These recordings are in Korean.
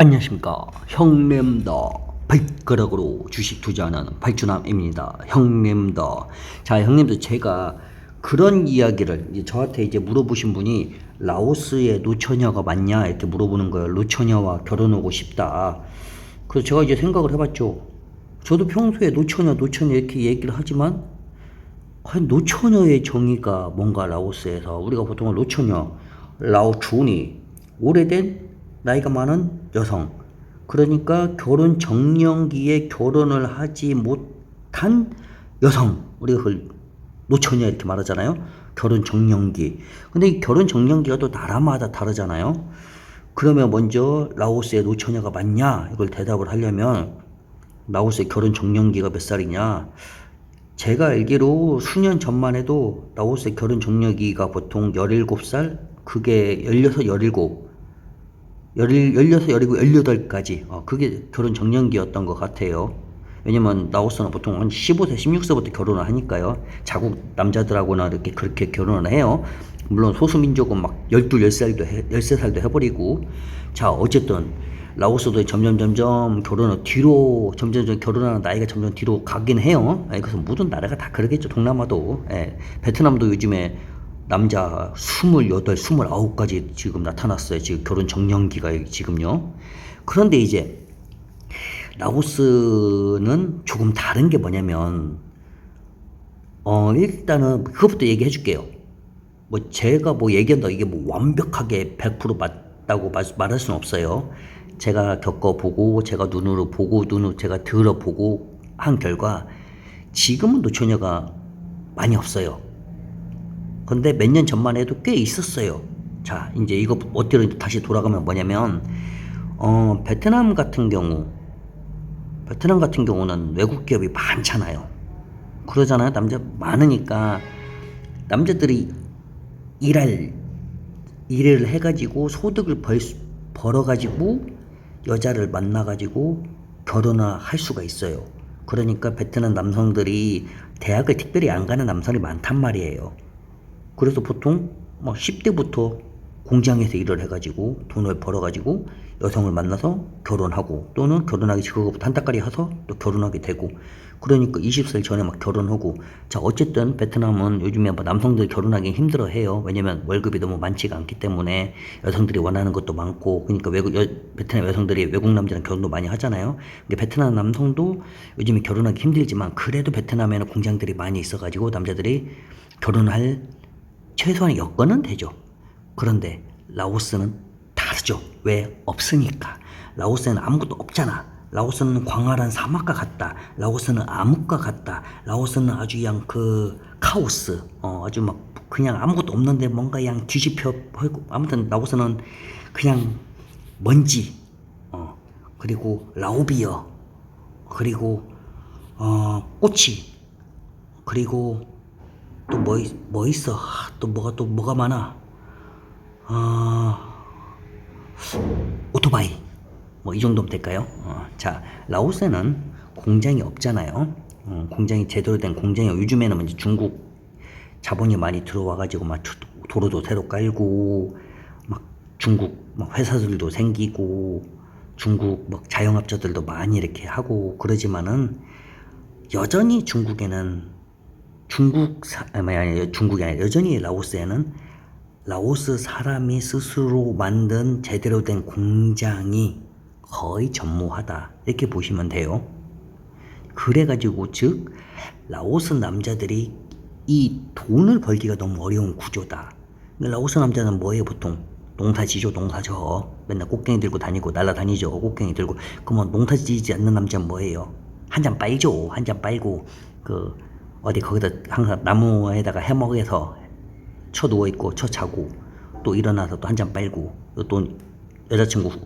안녕하십니까. 형님다 발가락으로 주식 투자하는 발주남입니다. 형님다 자 형님들 제가 그런 이야기를 이제 저한테 이제 물어보신 분이 라오스에 노처녀가 맞냐? 이렇게 물어보는 거예요. 노처녀와 결혼하고 싶다. 그래서 제가 이제 생각을 해봤죠. 저도 평소에 노처녀 노처녀 이렇게 얘기를 하지만 과연 노처녀의 정의가 뭔가 라오스에서 우리가 보통 노처녀 라오춘이 오래된 나이가 많은 여성. 그러니까 결혼 정년기에 결혼을 하지 못한 여성. 우리가 그걸 노처녀 이렇게 말하잖아요. 결혼 정년기. 근데 이 결혼 정년기가 또 나라마다 다르잖아요. 그러면 먼저 라오스의 노처녀가 맞냐? 이걸 대답을 하려면 라오스의 결혼 정년기가 몇 살이냐? 제가 알기로 수년 전만 해도 라오스의 결혼 정년기가 보통 17살? 그게 16, 17 16, 17, 18까지 어, 그게 결혼 정년기였던 것 같아요. 왜냐면 라오스는 보통 한 15세, 16세부터 결혼을 하니까요. 자국 남자들하고나 이렇게 그렇게 결혼을 해요. 물론 소수민족은 막 12, 10살도 해, 13살도 해버리고 자 어쨌든 라오스도 점점 점점 결혼을 뒤로 점점 점 결혼하는 나이가 점점 뒤로 가긴 해요. 예, 그래서 모든 나라가 다 그러겠죠. 동남아도 예, 베트남도 요즘에 남자 28, 29까지 지금 나타났어요. 지금 결혼 정년기가 지금요. 그런데 이제 라오스는 조금 다른 게 뭐냐면 어 일단은 그것부터 얘기해 줄게요. 뭐 제가 뭐 얘기한다 이게 뭐 완벽하게 100% 맞다고 말- 말할 수는 없어요. 제가 겪어보고 제가 눈으로 보고 눈으로 제가 들어보고 한 결과 지금은 노처녀가 많이 없어요. 근데 몇 년 전만 해도 꽤 있었어요. 자, 이제 이거 어디로 다시 돌아가면 뭐냐면, 어, 베트남 같은 경우, 베트남 같은 경우는 외국 기업이 많잖아요. 그러잖아요. 남자 많으니까 남자들이 일할, 일을 해가지고 소득을 벌, 수- 벌어가지고 여자를 만나가지고 결혼을 할 수가 있어요. 그러니까 베트남 남성들이 대학을 특별히 안 가는 남성이 많단 말이에요. 그래서 보통 막 10대부터 공장에서 일을 해가지고 돈을 벌어가지고 여성을 만나서 결혼하고 또는 결혼하기 전 그거부터 한 달까지 해서 또 결혼하게 되고 그러니까 20살 전에 막 결혼하고 자 어쨌든 베트남은 요즘에 뭐 남성들 결혼하기 힘들어 해요. 왜냐면 월급이 너무 많지가 않기 때문에 여성들이 원하는 것도 많고 그러니까 외국 여, 베트남 여성들이 외국 남자랑 결혼도 많이 하잖아요. 근데 베트남 남성도 요즘에 결혼하기 힘들지만 그래도 베트남에는 공장들이 많이 있어가지고 남자들이 결혼할 최소한의 여건은 되죠. 그런데 라오스는 다르죠. 왜? 없으니까. 라오스에는 아무것도 없잖아. 라오스는 광활한 사막과 같다. 라오스는 암흑과 같다. 라오스는 아주 그냥 그 카오스. 어, 아주 막 그냥 아무것도 없는데 뭔가 그냥 뒤집혀 아무튼 라오스는 그냥 먼지. 어, 그리고 라오비어. 그리고 어, 꼬치. 그리고 또 뭐 뭐 있어? 아, 또 뭐가 또 뭐가 많아? 아 오토바이 뭐 이 정도면 될까요? 어, 자 라오스는 공장이 없잖아요. 어, 공장이 제대로 된 공장이 요즘에는 이제 중국 자본이 많이 들어와가지고 막 주- 도로도 새로 깔고 막 중국 막 회사들도 생기고 중국 막 자영업자들도 많이 이렇게 하고 그러지만은 여전히 중국에는 중국 사, 아니, 아니 중국이 아니라 여전히 라오스에는 라오스 사람이 스스로 만든 제대로 된 공장이 거의 전무하다. 이렇게 보시면 돼요. 그래가지고 즉 라오스 남자들이 이 돈을 벌기가 너무 어려운 구조다. 근데 라오스 남자는 뭐예요 보통? 농사지죠 농사져 맨날 꽃갱이 들고 다니고 날라다니죠 꽃갱이 들고. 그러면 농사지지 않는 남자는 뭐예요? 한 잔 빨죠 한 잔 빨고. 그 어디 거기다 항상 나무에다가 해먹어서 쳐 누워 있고 쳐 자고 또 일어나서 또 한 잔 빨고 또 여자친구 후-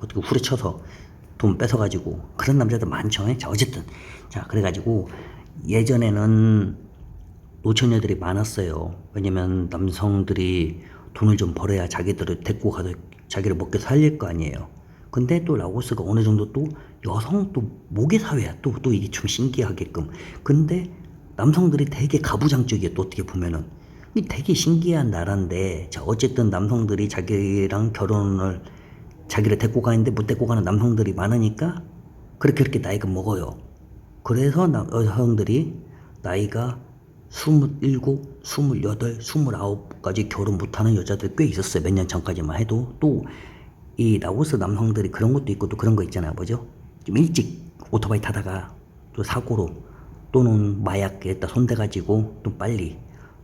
어떻게 후려쳐서 돈 뺏어가지고 그런 남자들 많죠. 자 어쨌든 자 그래가지고 예전에는 노처녀들이 많았어요. 왜냐면 남성들이 돈을 좀 벌어야 자기들을 데리고 가서 자기를 먹게 살릴 거 아니에요. 근데 또 라오스가 어느 정도 또 여성 또 모계 사회야. 또, 또 이게 좀 신기하게끔. 근데 남성들이 되게 가부장적이에요. 또 어떻게 보면은. 이 되게 신기한 나라인데, 자, 어쨌든 남성들이 자기랑 결혼을 자기를 데리고 가는데 못 데리고 가는 남성들이 많으니까 그렇게 그렇게 나이가 먹어요. 그래서 나, 여성들이 나이가 27, 28, 29까지 결혼 못하는 여자들 꽤 있었어요. 몇 년 전까지만 해도 또 이 라오스 남성들이 그런 것도 있고 또 그런 거 있잖아요. 뭐죠? 좀 일찍 오토바이 타다가 또 사고로 또는 마약에다 손대가지고 또 빨리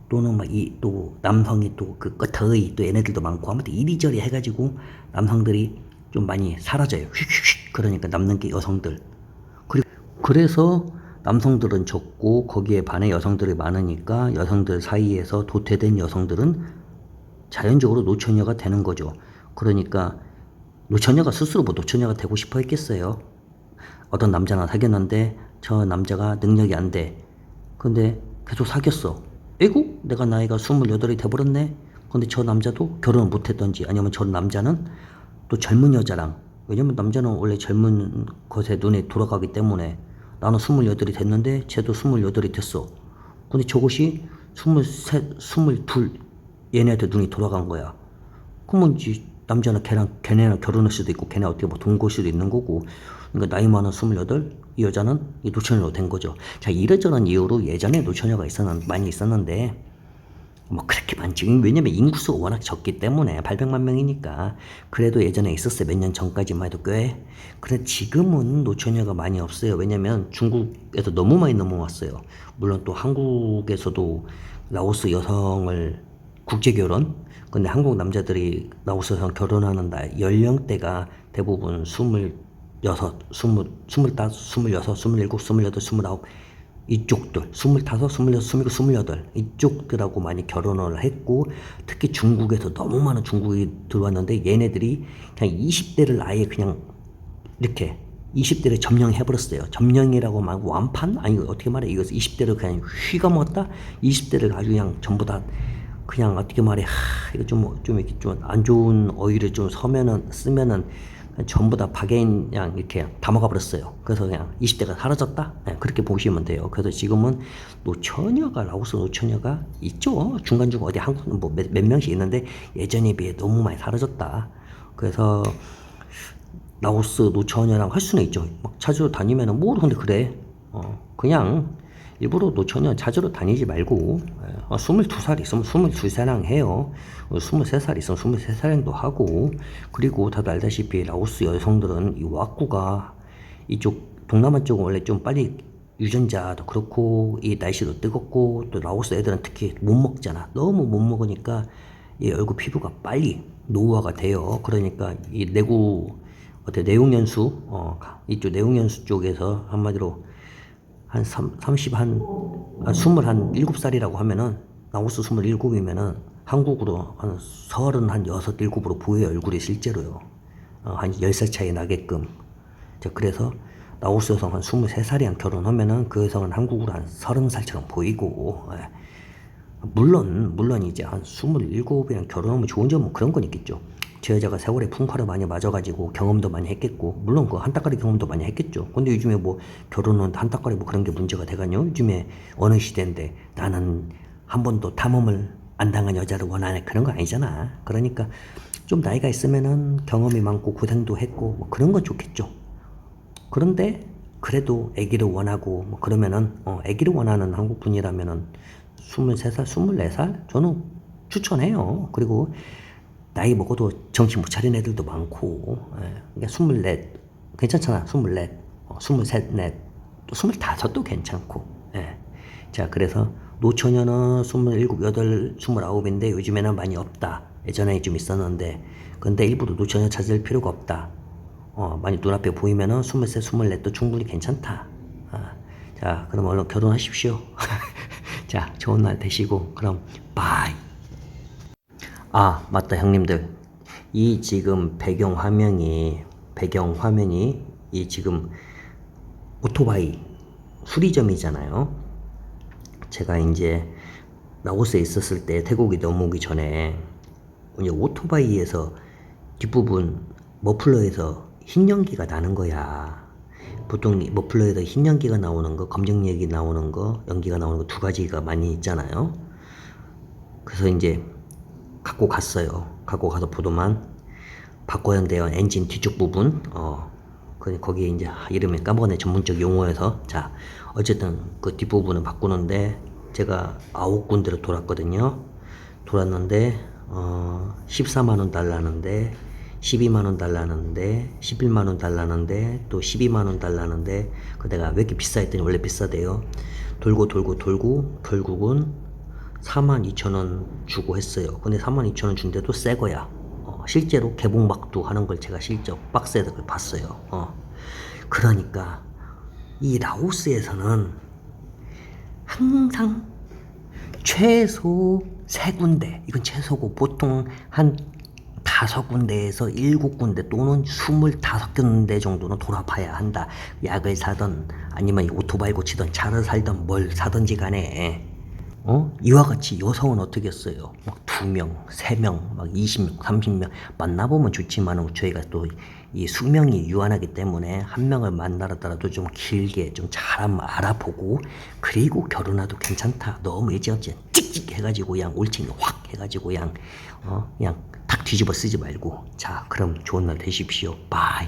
또는 막 이 또 남성이 또 그 끝의 또 얘네들도 많고 아무튼 이리저리 해가지고 남성들이 좀 많이 사라져요. 휙휙휙 그러니까 남는 게 여성들. 그리고 그래서 남성들은 적고 거기에 반해 여성들이 많으니까 여성들 사이에서 도태된 여성들은 자연적으로 노처녀가 되는 거죠. 그러니까 노처녀가 스스로 뭐 노처녀가 되고 싶어 했겠어요. 어떤 남자랑 사귀었는데 저 남자가 능력이 안 돼. 근데 계속 사귀었어. 에고? 내가 나이가 28이 돼버렸네? 근데 저 남자도 결혼을 못 했던지 아니면 저 남자는 또 젊은 여자랑 왜냐면 남자는 원래 젊은 것에 눈에 돌아가기 때문에 나는 28이 됐는데 쟤도 28이 됐어. 근데 저것이 23, 22 얘네한테 눈이 돌아간 거야. 그러면 이제 남자는 걔랑 걔네랑 결혼할 수도 있고 걔네 어떻게 뭐 동거할 수도 있는 거고 그러니까 나이 많은 28, 이 여자는 이 노처녀로 된 거죠. 자 이러저런 이유로 예전에 노처녀가 있었는 많이 있었는데 뭐 그렇게 많지 왜냐면 인구수가 워낙 적기 때문에 800만 명이니까. 그래도 예전에 있었어요. 몇 년 전까지만 해도 꽤. 그래 지금은 노처녀가 많이 없어요. 왜냐면 중국에서 너무 많이 넘어왔어요. 물론 또 한국에서도 라오스 여성을 국제 결혼 근데 한국 남자들이 라오스 여성 결혼하는 날 연령대가 대부분 스물 여섯, 스물, 스물다섯, 스물여섯, 스물일곱, 스물여덟, 스물아홉 이쪽들 스물다섯, 스물여섯, 스물일곱, 스물여덟 이쪽들하고 많이 결혼을 했고 특히 중국에서 너무 많은 중국이 들어왔는데 얘네들이 그냥 20대를 아예 그냥 이렇게 20대를 점령해버렸어요. 점령이라고 말고 완판? 아니 어떻게 말해? 이거 20대를 그냥 먹었다? 20대를 아주 그냥 전부 다 그냥 어떻게 말해? 하, 이거 좀, 좀 이렇게 좀 안 좋은 어휘를 좀 서면은 쓰면은 전부 다 박애인 그냥 이렇게 다 먹어버렸어요. 그래서 그냥 20대가 사라졌다? 네, 그렇게 보시면 돼요. 그래서 지금은 노처녀가, 라오스 노처녀가 있죠. 중간중간 어디 한국은 뭐 몇, 몇 명씩 있는데 예전에 비해 너무 많이 사라졌다. 그래서 라오스 노처녀랑 할 수는 있죠. 막 찾으러 다니면은 뭐 근데 그래. 어, 그냥 일부러 노처녀 찾으러 다니지 말고 예, 어, 22살 있으면 22살랑 해요. 어, 23살 있으면 23살랑도 하고 그리고 다들 알다시피 라오스 여성들은 이 와꾸가 이쪽 동남아 쪽은 원래 좀 빨리 유전자도 그렇고 이 날씨도 뜨겁고 또 라오스 애들은 특히 못 먹잖아. 너무 못 먹으니까 이 얼굴 피부가 빨리 노후화가 돼요. 그러니까 이 내구 어때 내용연수 어 이쪽 내용연수 쪽에서 한마디로 한 3, 30, 한, 한 20, 한 7살이라고 하면은, 나우스 27이면은, 한국으로 한 30, 한 6, 7으로 보여요, 얼굴이 실제로요. 어, 한 10살 차이 나게끔. 자, 그래서, 나우스 여성 한 23살이랑 결혼하면은, 그 여성은 한국으로 한 30살처럼 보이고, 예. 물론, 물론 이제 한 27이랑 결혼하면 좋은 점은 그런 건 있겠죠. 저 여자가 세월에 풍파를 많이 맞아가지고 경험도 많이 했겠고 물론 그 한따까리 경험도 많이 했겠죠. 근데 요즘에 뭐 결혼은 한따까리 뭐 그런 게 문제가 되가요 요즘에 어느 시대인데 나는 한 번도 탐험을 안 당한 여자를 원하는 그런 거 아니잖아. 그러니까 좀 나이가 있으면은 경험이 많고 고생도 했고 뭐 그런 건 좋겠죠. 그런데 그래도 아기를 원하고 뭐 그러면은 어 아기를 원하는 한국 분이라면은 23살, 24살? 저는 추천해요. 그리고 나이 먹어도 정신 못 차린 애들도 많고, 예. 그러니까 24, 괜찮잖아. 24, 어, 23, 넷, 또 25도 괜찮고, 예. 자, 그래서 노처녀는 27, 8, 29인데 요즘에는 많이 없다. 예전에 좀 있었는데, 근데 일부러 노처녀 찾을 필요가 없다. 어, 많이 눈앞에 보이면은 23, 24도 충분히 괜찮다. 아, 자, 그럼 얼른 결혼하십시오. 자, 좋은 날 되시고, 그럼, 바이. 아, 맞다, 형님들. 이 지금 배경 화면이, 배경 화면이, 이 지금 오토바이 수리점이잖아요. 제가 이제 라오스에 있었을 때 태국이 넘어오기 전에 이제 오토바이에서 뒷부분 머플러에서 흰 연기가 나는 거야. 보통 이 머플러에서 흰 연기가 나오는 거, 검정 얘기 나오는 거, 연기가 나오는 거 두 가지가 많이 있잖아요. 그래서 이제 갖고 갔어요. 갖고 가서 보더만 바꿔야 한대요. 엔진 뒤쪽 부분. 어, 그, 거기에 이제 이름이 까먹었네. 전문적 용어여서. 자, 어쨌든 그 뒷부분을 바꾸는데 제가 아홉 군데로 돌았거든요. 돌았는데, 어, 14만원 달라는데, 12만원 달라는데, 11만원 달라는데, 또 12만원 달라는데, 그 내가 왜 이렇게 비싸 했더니 원래 비싸대요. 돌고 돌고 돌고, 결국은 42,000원 주고 했어요. 근데 42,000원 준데도 새 거야. 어, 실제로 개봉막도 하는 걸 제가 실적 박스에다 그걸 봤어요. 어. 그러니까 이 라오스에서는 항상 최소 세 군데, 이건 최소고 보통 한 다섯 군데에서 일곱 군데 또는 스물다섯 군데 정도는 돌아봐야 한다. 약을 사든 아니면 오토바이 고치든 차를 살든 뭘 사든지 간에 어? 이와 같이 여성은 어떻게 했어요? 막 두 명, 세 명, 막 20명, 30명 만나보면 좋지만 저희가 또 이 수명이 유한하기 때문에 한 명을 만나더라도 좀 길게 좀 잘 알아보고 그리고 결혼해도 괜찮다. 너무 일찌감치 찍찍 해가지고 그냥 올챙이 확 해가지고 그냥 어 그냥 탁 뒤집어 쓰지 말고 자 그럼 좋은 날 되십시오. 바이.